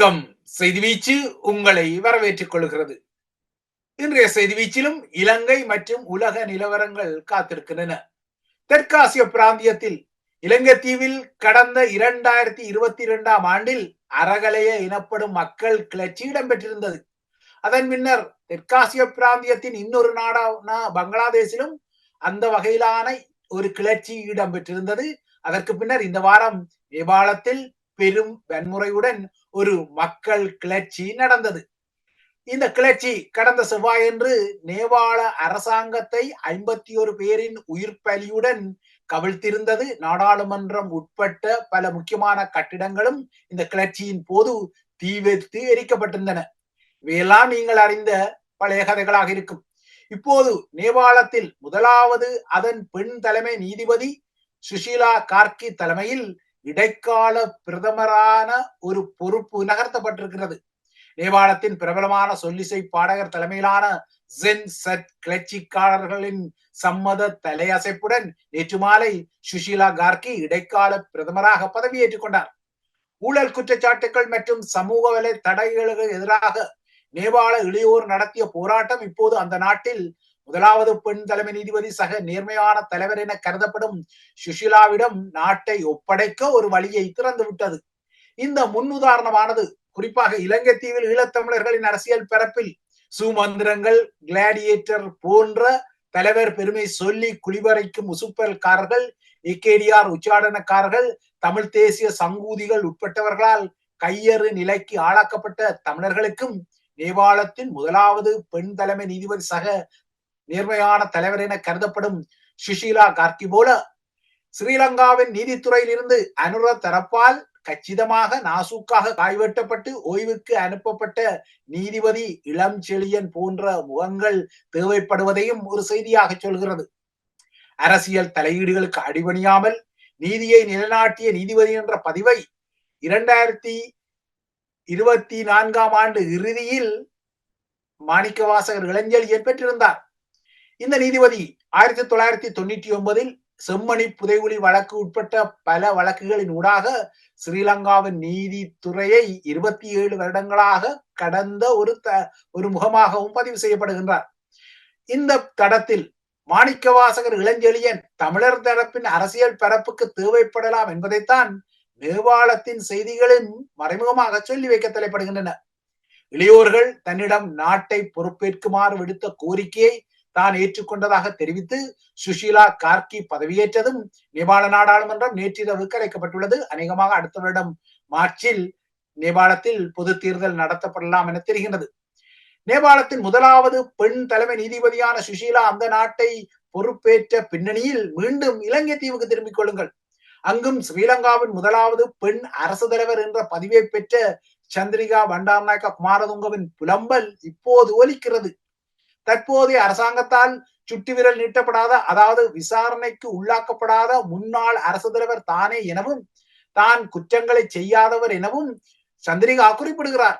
வணக்கம் செய்தி வீச்சு உங்களை வரவேற்றுக் கொள்கிறது. இன்றைய செய்தி வீச்சிலும் இலங்கை மற்றும் உலக நிலவரங்கள் காத்திருக்கின்றன. தெற்காசிய பிராந்தியத்தில் இலங்கை தீவில் கடந்த இரண்டாயிரத்தி இருபத்தி இரண்டாம் ஆண்டில் அறகலைய எனப்படும் மக்கள் கிளர்ச்சி இடம்பெற்றிருந்தது. அதன் பின்னர் தெற்காசிய பிராந்தியத்தின் இன்னொரு நாடான பங்களாதேசிலும் அந்த வகையிலான ஒரு கிளர்ச்சி இடம்பெற்றிருந்தது. அதற்கு பின்னர் இந்த வாரம் நேபாளத்தில் பெரும் வன்முறையுடன் ஒரு மக்கள் கிளர்ச்சி நடந்தது. இந்த கிளர்ச்சி கடந்த செவ்வாயன்று நேபாள அரசாங்கத்தை ஐம்பத்தி ஒரு பேரின் உயிர் பலியுடன் கவிழ்த்திருந்தது. நாடாளுமன்றம் உட்பட்ட பல முக்கியமான கட்டிடங்களும் இந்த கிளர்ச்சியின் போது தீ வைத்து எரிக்கப்பட்டிருந்தன. இவையெல்லாம் நீங்கள் அறிந்த பழைய கதைகளாக இருக்கும். இப்போது நேபாளத்தில் முதலாவது அதன் பெண் தலைமை நீதிபதி சுஷீலா கார்கி தலைமையில் இடைக்கால பிரதமரான ஒரு பொறுப்பு நகர்த்தப்பட்டிருக்கிறது. நேபாளத்தின் பிரபலமான சொல்லிசை பாடகர் தலைமையிலான ஜென் சட் கிளர்ச்சிக்காரர்களின் சம்மத தலையசைப்புடன் நேற்று மாலை சுஷீலா கார்கி இடைக்கால பிரதமராக பதவியேற்றுக் கொண்டார். ஊழல் குற்றச்சாட்டுகள் மற்றும் சமூக வலை தடைகளுக்கு எதிராக நேபாள இளையோர் நடத்திய போராட்டம் இப்போது அந்த நாட்டில் முதலாவது பெண் தலைமை நீதிபதி சக நேர்மையான தலைவர் என கருதப்படும் சுஷிலாவிடம் நாட்டை ஒப்படைக்க ஒரு வழியை திறந்து விட்டது. இந்த முன்னுதாரணமானது குறிப்பாக இலங்கை தீவில் ஈழத்தமிழர்களின் அரசியல் பரப்பில் சுமந்திரங்கள் கிளாடியேட்டர் போன்ற தலைவர் பெருமை சொல்லி குளிவரைக்கும் உசுப்பல்காரர்கள் இக்கேடிஆர் உச்சாடனக்காரர்கள் தமிழ் தேசிய சங்கூதிகள் உட்பட்டவர்களால் கையறு நிலைக்கு ஆளாக்கப்பட்ட தமிழர்களுக்கும் நேபாளத்தின் முதலாவது பெண் தலைமை நீதிபதி சக நேர்மையான தலைவர் என கருதப்படும் சுஷீலா கார்கி போல ஸ்ரீலங்காவின் நீதித்துறையில் இருந்து அனுர தரப்பால் கச்சிதமாக நாசூக்காக காய்வெட்டப்பட்டு ஓய்வுக்கு அனுப்பப்பட்ட நீதிபதி இளம் செழியன் போன்ற முகங்கள் தேவைப்படுவதையும் ஒரு செய்தியாக சொல்கிறது. அரசியல் தலையீடுகளுக்கு அடிபணியாமல் நீதியை நிலைநாட்டிய நீதிபதி என்ற பதிவை இரண்டாயிரத்தி இருபத்தி நான்காம் ஆண்டு இறுதியில் மாணிக்கவாசகர் இளஞ்செழியன் பெற்றிருந்தார். இந்த நீதிபதி ஆயிரத்தி தொள்ளாயிரத்தி தொண்ணூற்றி ஒன்பதில் செம்மணி புதைகுழி வழக்கு உட்பட்ட பல வழக்குகளின் ஊடாக ஸ்ரீலங்காவின் நீதித்துறையை இருபத்தி ஏழு வருடங்களாக கடந்த ஒரு த ஒரு முகமாகவும் பதிவு செய்யப்படுகின்றார். இந்த தடத்தில் மாணிக்கவாசகர் இளஞ்செழியன் தமிழர் தரப்பின் அரசியல் பரப்புக்கு தேவைப்படலாம் என்பதைத்தான் நேபாளத்தின் செய்திகளின் மறைமுகமாக சொல்லி வைக்க தலைப்படுகின்றன. இளையோர்கள் தன்னிடம் நாட்டை பொறுப்பேற்குமாறு விடுத்த கோரிக்கையை தான் ஏற்றுக்கொண்டதாக தெரிவித்து சுஷீலா கார்கி பதவியேற்றதும் நேபாள நாடாளுமன்றம் நேற்றிரவு கலைக்கப்பட்டுள்ளது. அநேகமாக அடுத்த வருடம் மார்ச்சில் நேபாளத்தில் பொது தேர்தல் நடத்தப்படலாம் என தெரிகின்றது. நேபாளத்தின் முதலாவது பெண் தலைமை நீதிபதியான சுஷீலா அந்த நாட்டை பொறுப்பேற்ற பின்னணியில் மீண்டும் இலங்கை தீவுக்கு திரும்பிக் கொள்ளுங்கள். அங்கும் ஸ்ரீலங்காவின் முதலாவது பெண் அரசு தலைவர் என்ற பதிவை பெற்ற சந்திரிகா பண்டார்நாயக்க குமாரதுங்கவின் புலம்பல் இப்போது ஒலிக்கிறது. தற்போதைய அரசாங்கத்தால் சுட்டி விரல் நீட்டப்படாத அதாவது விசாரணைக்கு உள்ளாக்கப்படாத முன்னாள் அரசு தலைவர் தானே எனவும் தான் குற்றங்களை செய்யாதவர் எனவும் சந்திரிகா குறிப்பிடுகிறார்.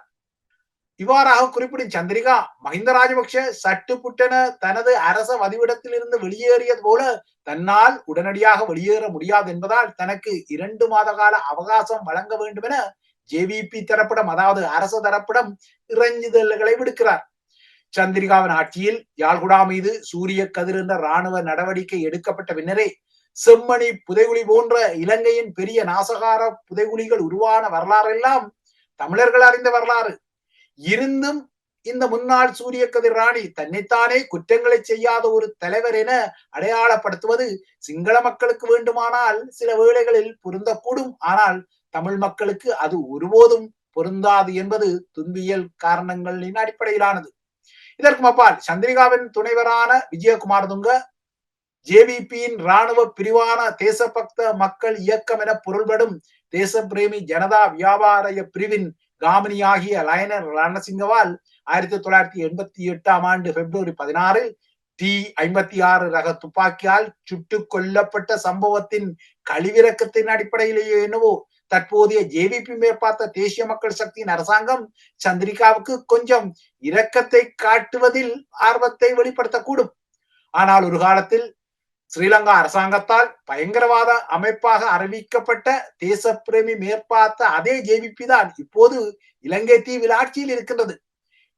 இவ்வாறாக குறிப்பிடும் சந்திரிகா மஹிந்த ராஜபக்ஷ சட்டு புட்டென தனது அரச வதிவிடத்தில் இருந்து வெளியேறியது போல தன்னால் உடனடியாக வெளியேற முடியாது என்பதால் தனக்கு இரண்டு மாத கால அவகாசம் வழங்க வேண்டும் என ஜேவிபி தரப்பிடம் அதாவது அரசு தரப்பிடம் இறைஞ்சுதல்களை விடுக்கிறார். சந்திரிகாவின் ஆட்சியில் யாழ்குடா மீது சூரிய கதிர் என்ற ராணுவ நடவடிக்கை எடுக்கப்பட்ட பின்னரே செம்மணி புதைகுழி போன்ற இலங்கையின் பெரிய நாசகார புதைகுழிகள் உருவான வரலாறெல்லாம் தமிழர்கள் அறிந்த வரலாறு. இருந்தும் இந்த முன்னாள் சூரிய கதிர் ராணி தன்னைத்தானே குற்றங்களை செய்யாத ஒரு தலைவர் என அடையாளப்படுத்துவது சிங்கள மக்களுக்கு வேண்டுமானால் சில வேளைகளில் பொருந்தக்கூடும். ஆனால் தமிழ் மக்களுக்கு அது ஒருபோதும் பொருந்தாது என்பது துன்பியல் காரணங்களின் அடிப்படையிலானது. இதற்கு அப்பால் சந்திரிகாவின் துணைவரான விஜயகுமார் துங்க ஜேவிபியின் ராணுவ பிரிவான தேசபக்த மக்கள் இயக்கம் என பொருள்படும் தேசப்பிரேமி ஜனதா வியாபார பிரிவின் காமினியாகிய லயனர் ரணசிங்கவால் ஆயிரத்தி தொள்ளாயிரத்தி எண்பத்தி எட்டாம் ஆண்டு பிப்ரவரி பதினாறில் டி ஐம்பத்தி ஆறு ரக துப்பாக்கியால் சுட்டு கொல்லப்பட்ட சம்பவத்தின் கழிவிறக்கத்தின் அடிப்படையிலேயே என்னவோ தற்போதைய ஜேவிபி மேற்பார்த்த தேசிய மக்கள் சக்தியின் அரசாங்கம் சந்திரிகாவுக்கு கொஞ்சம் இரக்கத்தை காட்டுவதில் ஆர்வத்தை வெளிப்படுத்தக்கூடும். ஆனால் ஒரு காலத்தில் ஸ்ரீலங்கா அரசாங்கத்தால் பயங்கரவாத அமைப்பாக அறிவிக்கப்பட்ட தேசப்பிரேமி மேற்பார்த்த அதே ஜேவிபி தான் இப்போது இலங்கை தீவில் ஆட்சியில் இருக்கின்றது.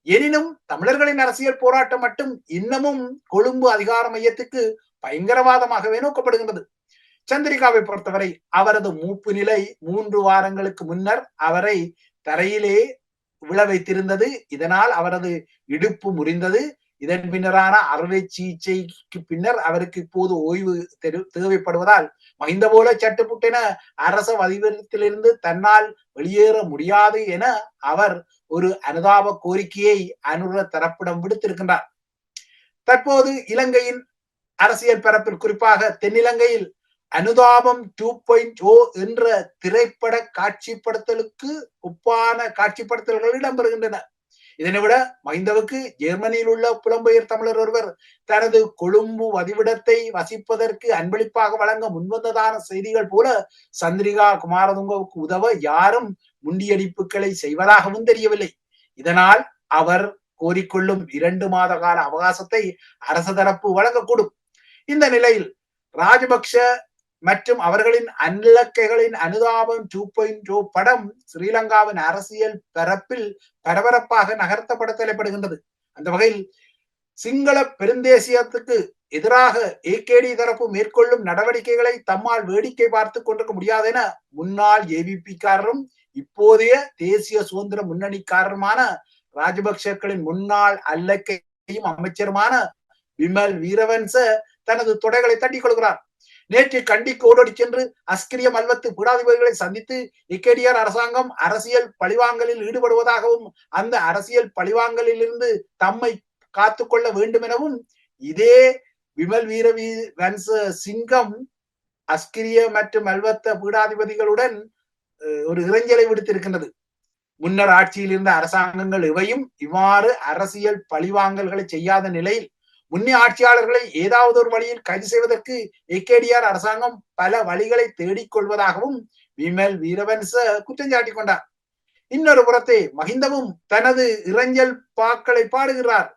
எனினும் தமிழர்களின் அரசியல் போராட்டம் மட்டும் இன்னமும் கொழும்பு அதிகார மையத்துக்கு பயங்கரவாதமாகவே நோக்கப்படுகின்றது. சந்திரிகாவை பொறுத்தவரை அவரது மூப்பு நிலை மூன்று வாரங்களுக்கு முன்னர் அவரை தரையிலே விழ வைத்திருந்தது. இதனால் அவரது இடுப்பு முறிந்தது. இதன் பின்னரான அறுவை சிகிச்சைக்கு பின்னர் அவருக்கு இப்போது ஓய்வு தேவைப்படுவதால் மகிந்த போல சட்டுப்புட்டென அரச வதிவிரத்திலிருந்து தன்னால் வெளியேற முடியாது என அவர் ஒரு அனுதாப கோரிக்கையை அனுர தரப்பிடம் விடுத்திருக்கின்றார். தற்போது இலங்கையின் அரசியல் பரப்பில் குறிப்பாக தென்னிலங்கையில் அனுதாபம் டூ பாயிண்ட் ஓ என்ற திரைப்பட காட்சிப்படுத்தலுக்கு ஒப்பான காட்சிப்படுத்தல்கள் இடம்பெறுகின்றன. இதனை விட மைந்தவுக்கு ஜெர்மனியில் உள்ள புலம்பெயர் தமிழர் ஒருவர் தனது கொழும்பு வதிவிடத்தை வசிப்பதற்கு அன்பளிப்பாக வழங்க முன்வந்ததான செய்திகள் போல சந்திரிகா குமாரதுங்கவுக்கு உதவ யாரும் முண்டியடிப்புகளை செய்வதாகவும் தெரியவில்லை. இதனால் அவர் கோரிக்கொள்ளும் இரண்டு மாத கால அவகாசத்தை அரசு தரப்பு வழங்கக்கூடும். இந்த நிலையில் ராஜபக்ஷ மற்றும் அவர்களின் அன்லக்கைகளின் அனுதாபம் டூ பாயிண்ட் டூ படம் ஸ்ரீலங்காவின் அரசியல் பரப்பில் பரபரப்பாக நகர்த்தப்பட தேவைப்படுகின்றது அந்த வகையில் சிங்கள பெருந்தேசியத்துக்கு எதிராக ஏகேடி தரப்பு மேற்கொள்ளும் நடவடிக்கைகளை தம்மால் வேடிக்கை பார்த்து கொண்டிருக்க முடியாது என முன்னாள் ஏவிபிக்காரரும் இப்போதைய தேசிய சுதந்திர முன்னணிக்காரருமான ராஜபக்சக்களின் முன்னாள் அல்லக்கையும் அமைச்சருமான விமல் வீரவன்ச தனது தொடைகளை தட்டிக் கொள்கிறார். நேற்று கண்டிக்கு ஓடோடி சென்று அஸ்கிரிய மல்வத்து பீடாதிபதிகளை சந்தித்து இக்கேடியார் அரசாங்கம் அரசியல் பழிவாங்கலில் ஈடுபடுவதாகவும் அந்த அரசியல் பழிவாங்கலிலிருந்து தம்மை காத்துக்கொள்ள வேண்டும் எனவும் இதே விமல் வீரவி வன்ச சிங்கம் அஸ்கிரிய மற்றும் மல்வத்த பீடாதிபதிகளுடன் ஒரு இறைஞ்சலை விடுத்திருக்கின்றது. முன்னர் ஆட்சியில் இருந்த அரசாங்கங்கள் இவையும் இவ்வாறு அரசியல் பழிவாங்கல்களை செய்யாத நிலையில் முன்னே ஆட்சியாளர்களை ஏதாவது ஒரு வழியில் கைது செய்வதற்கு ஏகேடிஆர் அரசாங்கம் பல வழிகளை தேடிக்கொள்வதாகவும் விமல் வீரவன்ச குற்றம் சாட்டிக் கொண்டார். இன்னொரு புறத்தே மகிந்தவும் தனது இறஞ்சல் பாக்களை பாடுகிறார்.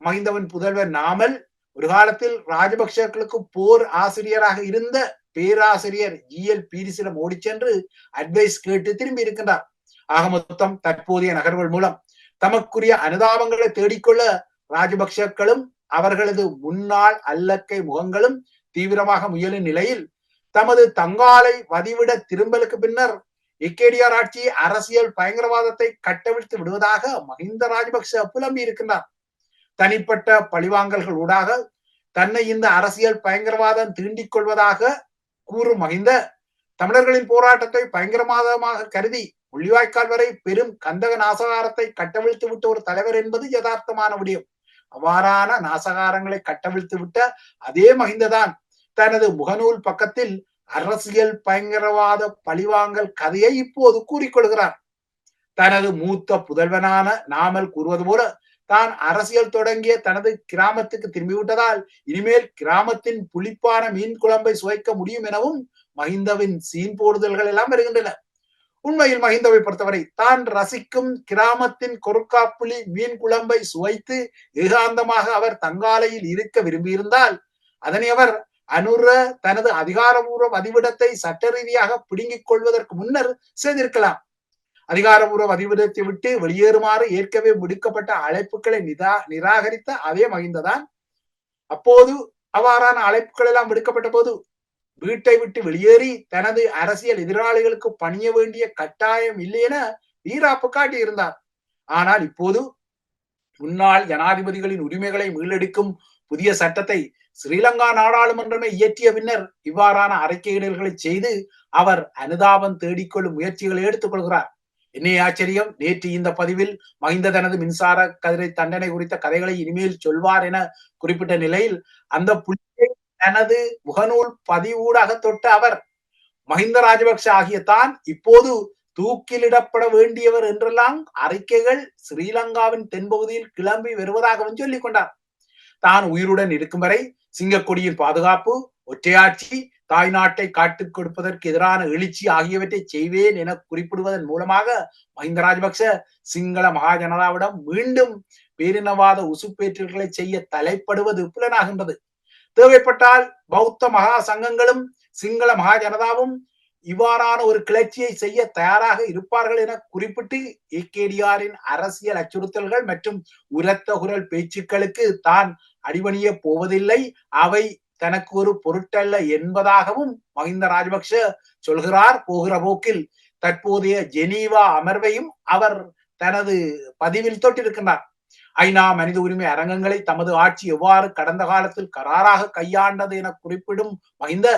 மகிந்தவன் புதல்வர் நாமல் ஒரு காலத்தில் ராஜபக்சர்களுக்கு போர் ஆசிரியராக இருந்த பேராசிரியர் ஜி எல் பீரிசிடம் ஓடி சென்று அட்வைஸ் கேட்டு திரும்பி இருக்கின்றார். ஆக மொத்தம் தற்போதைய நகர்வுகள் மூலம் தமக்குரிய அனுதாபங்களை தேடிக்கொள்ள ராஜபக்சக்களும் அவர்களது முன்னாள் அல்லக்கை முகங்களும் தீவிரமாக முயலும் நிலையில் தமது தங்காலை வதிவிட திரும்பலுக்கு பின்னர் இக்கேடிஆர் ஆட்சி அரசியல் பயங்கரவாதத்தை கட்டவிழ்த்து விடுவதாக மஹிந்த ராஜபக்ச புலம்பி இருக்கின்றார். தனிப்பட்ட பழிவாங்கல்கள் ஊடாக தன்னை இந்த அரசியல் பயங்கரவாதம் தீண்டிக் கொள்வதாக கூறும் மகிந்த தமிழர்களின் போராட்டத்தை பயங்கரவாதமாக கருதி முள்ளிவாய்க்கால் வரை பெரும் கந்தக நாசகாரத்தை கட்டவிழ்த்து விட்ட ஒரு தலைவர் என்பது யதார்த்தமான விடயம். அவ்வாறான நாசகாரங்களை கட்டவிழ்த்து விட்ட அதே மகிந்ததான். தனது முகநூல் பக்கத்தில் அரசியல் பயங்கரவாத பழிவாங்கல் கதையை இப்போது கூறிக்கொள்கிறார். தனது மூத்த புதல்வனான நாமல் கூறுவது போல தான் அரசியல் தொடங்கிய தனது கிராமத்துக்கு திரும்பிவிட்டதால் இனிமேல் கிராமத்தின் புளிப்பான மீன் குழம்பை சுவைக்க முடியும் எனவும் மஹிந்தவின் சீன் போடுதல்கள் எல்லாம் வருகின்றன. உண்மையில் மஹிந்தவை பொறுத்தவரை தான் ரசிக்கும் கிராமத்தின் கொருக்காப்புளி மீன் குழம்பை சுவைத்து ஏகாந்தமாக அவர் தங்காலையில் இருக்க விரும்பியிருந்தால் அதனை அவர் அனுர தனது அதிகாரபூர்வ பதிவிடத்தை சட்ட ரீதியாக பிடுங்கிக் கொள்வதற்கு முன்னர் செய்திருக்கலாம். அதிகாரபூர்வ பதிவிடத்தை விட்டு வெளியேறுமாறு ஏற்கவே விடுக்கப்பட்ட அழைப்புகளை நிதா நிராகரித்த அதே மகிந்ததான். அப்போது அவ்வாறான அழைப்புகள் எல்லாம் விடுக்கப்பட்ட போது வீட்டை விட்டு வெளியேறி தனது அரசியல் எதிராளிகளுக்கு பணிய வேண்டிய கட்டாயம் இல்லை என வீராப்பு காட்டியிருந்தார். ஆனால் இப்போது முன்னாள் ஜனாதிபதிகளின் உரிமைகளை மீளெடுக்கும் புதிய சட்டத்தை ஸ்ரீலங்கா நாடாளுமன்றமே இயற்றிய பின்னர் இவ்வாறான அறிக்கையிடல்களை செய்து அவர் அனுதாபம் தேடிக்கொள்ளும் முயற்சிகளை எடுத்துக்கொள்கிறார். என்னை ஆச்சரியம் நேற்று இந்த பதிவில் மகிந்த தனது மின்சார கதிரை தண்டனை குறித்த கதைகளை இனிமேல் சொல்வார் என குறிப்பிட்ட நிலையில் அந்த புள்ளியை தனது முகநூல் பதிவூடாக தொட்ட அவர் மஹிந்த ராஜபக்ஷ ஆகிய தான் இப்போது தூக்கிலிடப்பட வேண்டியவர் என்றெல்லாம் அறிக்கைகள் ஸ்ரீலங்காவின் தென்பகுதியில் கிளம்பி வருவதாகவும் சொல்லிக் கொண்டார். தான் உயிருடன் இருக்கும் வரை சிங்கக்கொடியின் பாதுகாப்பு ஒற்றையாட்சி தாய் நாட்டை காட்டுக் கொடுப்பதற்கு எதிரான எழுச்சி ஆகியவற்றை செய்வேன் என குறிப்பிடுவதன் மூலமாக மஹிந்த ராஜபக்ச சிங்கள மகாஜனதாவிடம் மீண்டும் பேரினவாத உசுப்பேற்றுகளை செய்ய தலைப்படுவது புலனாகின்றது. தேவைப்பட்டால் பௌத்த மகா சங்கங்களும் சிங்கள மகா ஜனதாவும் இவ்வாறான ஒரு கிளர்ச்சியை செய்ய தயாராக இருப்பார்கள் என குறிப்பிட்டு ஏகேடிஆரின் அரசியல் அச்சுறுத்தல்கள் மற்றும் உரத்த குரல் பேச்சுக்களுக்கு தான் அடிபணிய போவதில்லை. அவை தனக்கு ஒரு பொருட்டல்ல என்பதாகவும் மஹிந்த ராஜபக்ஷ சொல்கிறார். போகிற போக்கில் தற்போதைய ஜெனீவா அமர்வையும் அவர் தனது பதிவில் தொட்டிருக்கின்றார். ஐநா மனித உரிமை அரங்கங்களை தமது ஆட்சி எவ்வாறு கடந்த காலத்தில் கராராக கையாண்டது என குறிப்பிடும் மகிந்த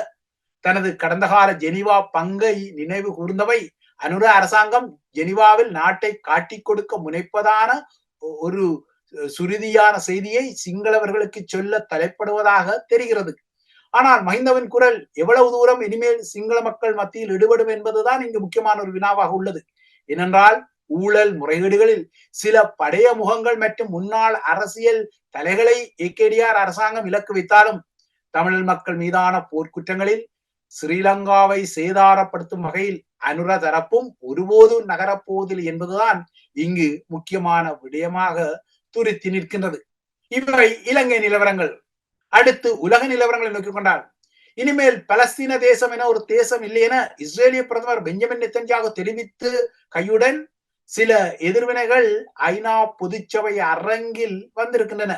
தனது கடந்த கால ஜெனிவா பங்கை நினைவு கூர்ந்தவை. அனுர அரசாங்கம் ஜெனிவாவில் நாட்டை காட்டிக் கொடுக்க முனைப்பதான ஒரு சுருதியான செய்தியை சிங்களவர்களுக்கு சொல்ல தலைப்படுவதாக தெரிகிறது. ஆனால் மஹிந்தவின் குரல் எவ்வளவு தூரம் இனிமேல் சிங்கள மக்கள் மத்தியில் ஈடுபடும் என்பதுதான் இங்கு முக்கியமான ஒரு வினாவாக உள்ளது. ஏனென்றால் ஊழல் முறைகேடுகளில் சில படைய முகங்கள் மற்றும் முன்னாள் அரசியல் தலைகளை ஏகேடிஆர் அரசாங்கம் இலக்கு வைத்தாலும் தமிழ் மக்கள் மீதான போர்க்குற்றங்களில் ஸ்ரீலங்காவை சேதாரப்படுத்தும் வகையில் அனுர தரப்பும் ஒருபோதும் நகரப்போவதில்லை என்பதுதான் இங்கு முக்கியமான விடயமாக துருத்தி நிற்கின்றது. இவை இலங்கை நிலவரங்கள். அடுத்து உலக நிலவரங்களை நோக்கிக் கொண்டால் இனிமேல் பலஸ்தீன தேசம் என ஒரு தேசம் இல்லை என இஸ்ரேலிய பிரதமர் பெஞ்சமின் நெத்தன்ஜாகு தெரிவித்து கையுடன் சில எதிர்வினைகள் ஐநா பொதுச்சபை அரங்கில் வந்திருக்கின்றன.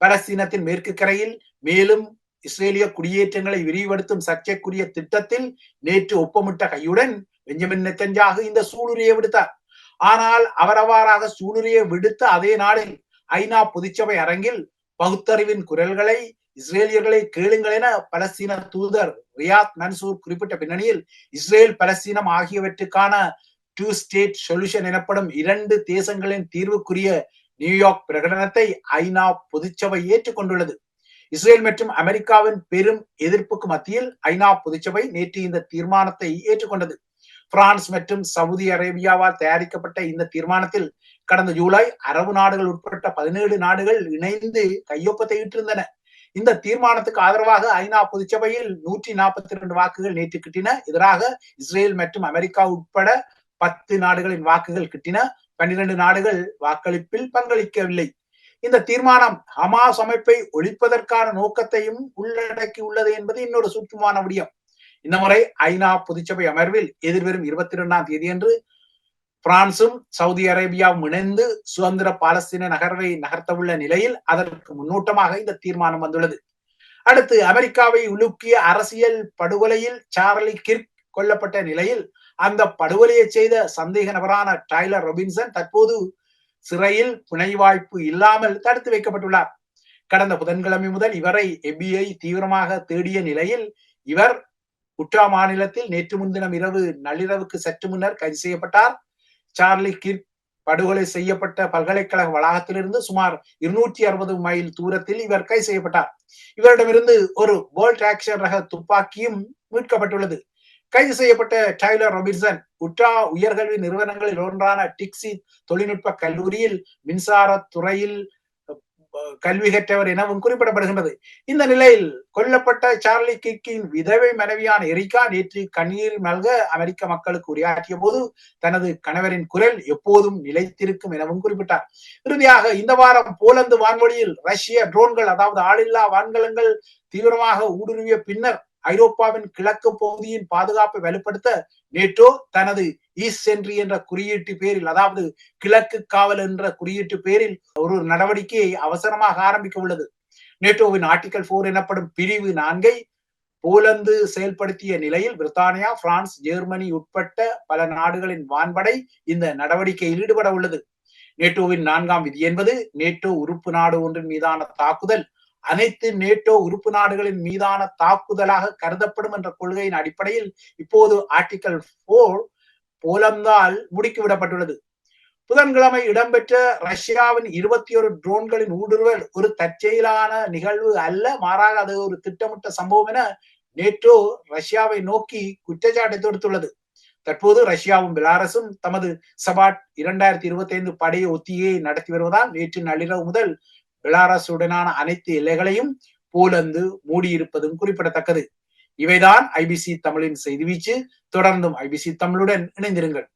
பலஸ்தீனத்தின் மேற்கு கரையில் மேலும் இஸ்ரேலிய குடியேற்றங்களை விரிவுபடுத்தும் சர்ச்சைக்குரிய திட்டத்தில் நேற்று ஒப்பமிட்ட கையுடன் பெஞ்சமின் நெத்தஞ்சாக இந்த சூளுரையை விடுத்தார். ஆனால் அவரவாறாக சூளுரையை விடுத்த அதே நாளில் ஐநா பொதுச்சபை அரங்கில் பகுத்தறிவின் குரல்களை இஸ்ரேலியர்களை கேளுங்கள் என பலஸ்தீன தூதர் ரியாத் மன்சூர் குறிப்பிட்ட பின்னணியில் இஸ்ரேல் பலஸ்தீனம் ஆகியவற்றுக்கான டூ ஸ்டேட் சொல்யூஷன் எனப்படும் இரண்டு தேசங்களின் தீர்வுக்குரிய நியூயார்க் பிரகடனத்தை ஐநா பொதுச்சபை ஏற்றுக்கொண்டுள்ளது. இஸ்ரேல் மற்றும் அமெரிக்காவின் பெரும் எதிர்ப்புக்கு மத்தியில் ஐநா பொதுச்சபை நேற்று இந்த தீர்மானத்தை ஏற்றுக்கொண்டது. பிரான்ஸ் மற்றும் சவுதி அரேபியாவால் தயாரிக்கப்பட்ட இந்த தீர்மானத்தில் கடந்த ஜூலை அரபு நாடுகள் உட்பட்ட பதினேழு நாடுகள் இணைந்து கையொப்பத்தை இட்டிருந்தன. இந்த தீர்மானத்துக்கு ஆதரவாக ஐநா பொதுச்சபையில் நூற்றி நாற்பத்தி இரண்டு வாக்குகள் நேற்று கிட்டின. எதிராக இஸ்ரேல் மற்றும் அமெரிக்கா உட்பட பத்து நாடுகளின் வாக்குகள் கிட்டின பன்னிரண்டு நாடுகள் வாக்களிப்பில் பங்களிக்கவில்லை. இந்த தீர்மானம் ஹமாஸ் அமைப்பை ஒழிப்பதற்கான நோக்கத்தையும் உள்ளடக்கி உள்ளது என்பது இன்னொரு சுற்றுமான விடியம். இந்த முறை ஐநா பொதுச்சபை அமர்வில் எதிர்வரும் இருபத்தி இரண்டாம் தேதியன்று பிரான்சும் சவுதி அரேபியாவும் இணைந்து சுதந்திர பாலஸ்தீன நகர்வை நகர்த்தவுள்ள நிலையில் அதற்கு முன்னோட்டமாக இந்த தீர்மானம் வந்துள்ளது. அடுத்து அமெரிக்காவை உலுக்கிய அரசியல் படுகொலையில் சார்லி கிர்க் கொல்லப்பட்ட நிலையில் அந்த படுகொலையை செய்த சந்தேக நபரான டைலர் ரொபின்சன் தற்போது சிறையில் புனைவாய்ப்பு இல்லாமல் தடுத்து வைக்கப்பட்டுள்ளார். கடந்த புதன்கிழமை முதல் இவரை எபிஐ தீவிரமாக தேடிய நிலையில் இவர் குற்றா மாநிலத்தில் நேற்று முன்தினம் இரவு நள்ளிரவுக்கு சற்று முன்னர் கைது செய்யப்பட்டார். சார்லி கிர் படுகொலை செய்யப்பட்ட பல்கலைக்கழக வளாகத்திலிருந்து சுமார் இருநூற்றி அறுபது மைல் தூரத்தில் இவர் கைது செய்யப்பட்டார். இவரிடமிருந்து ஒரு போல்ட் ஆக்ஷன் ரக துப்பாக்கியும் மீட்கப்பட்டுள்ளது. கைது செய்யப்பட்ட டைலர் ரொபின்சன் உட்டா உயர்கல்வி நிறுவனங்களில் ஒன்றான டிக்ஸி தொழில்நுட்ப கல்லூரியில் மின்சார துறையில் கல்வி கற்றவர் எனவும் குறிப்பிடப்படுகின்றது. இந்த நிலையில் கொல்லப்பட்ட சார்லி கிக்கின் விதவை மனைவியான எரிகா நேற்று கண்ணீர் மல்க அமெரிக்க மக்களுக்கு உரையாற்றிய போது தனது கணவரின் குரல் எப்போதும் நிலைத்திருக்கும் எனவும் குறிப்பிட்டார். இறுதியாக இந்த வாரம் போலந்து வான்வழியில் ரஷ்ய ட்ரோன்கள் அதாவது ஆளில்லா வான்கலங்கள் தீவிரமாக ஊடுருவிய பின்னர் ஐரோப்பாவின் கிழக்கு பகுதியின் பாதுகாப்பை வலுப்படுத்த நேட்டோ தனது ஈஸ்ட் சென்ட்ரி என்ற குறியீட்டு பேரில் அதாவது கிழக்கு காவல் என்ற குறியீட்டு பேரில் ஒரு நடவடிக்கையை அவசரமாக ஆரம்பிக்க உள்ளது. நேட்டோவின் ஆர்டிகல் போர் எனப்படும் பிரிவு நான்கை போலந்து செயல்படுத்திய நிலையில் பிரித்தானியா பிரான்ஸ் ஜெர்மனி உட்பட்ட பல நாடுகளின் வான்படை இந்த நடவடிக்கையில் ஈடுபட உள்ளது. நேட்டோவின் நான்காம் விதி என்பது நேட்டோ உறுப்பு நாடு ஒன்றின் மீதான தாக்குதல் அனைத்து நேட்டோ உறுப்பு நாடுகளின் மீதான தாக்குதலாக கருதப்படும் என்ற கொள்கையின் அடிப்படையில் இப்போது ஆர்டிகல் போர் போலந்தால் முடுக்கிவிடப்பட்டுள்ளது புதன்கிழமை இடம்பெற்ற ரஷ்யாவின் இருபத்தி ஒரு ட்ரோன்களின் ஊடுருவல் ஒரு தற்செயலான நிகழ்வு அல்ல மாறாக அது ஒரு திட்டமிட்ட சம்பவம் என நேட்டோ ரஷ்யாவை நோக்கி குற்றச்சாட்டை தொடுத்துள்ளது. தற்போது ரஷ்யாவும் பெலாரஸும் தமது சபாட் இரண்டாயிரத்தி இருபத்தி ஐந்து படையை ஒத்திகையை நடத்தி வருவதால் நேற்று நள்ளிரவு முதல் பெலாரஸுடனான அனைத்து எல்லைகளையும் போலந்து மூடியிருப்பதும் குறிப்பிடத்தக்கது. இவைதான் ஐபிசி தமிழின் செய்தி வீச்சு. தொடர்ந்தும் ஐபிசி தமிழுடன் இணைந்திருங்கள்.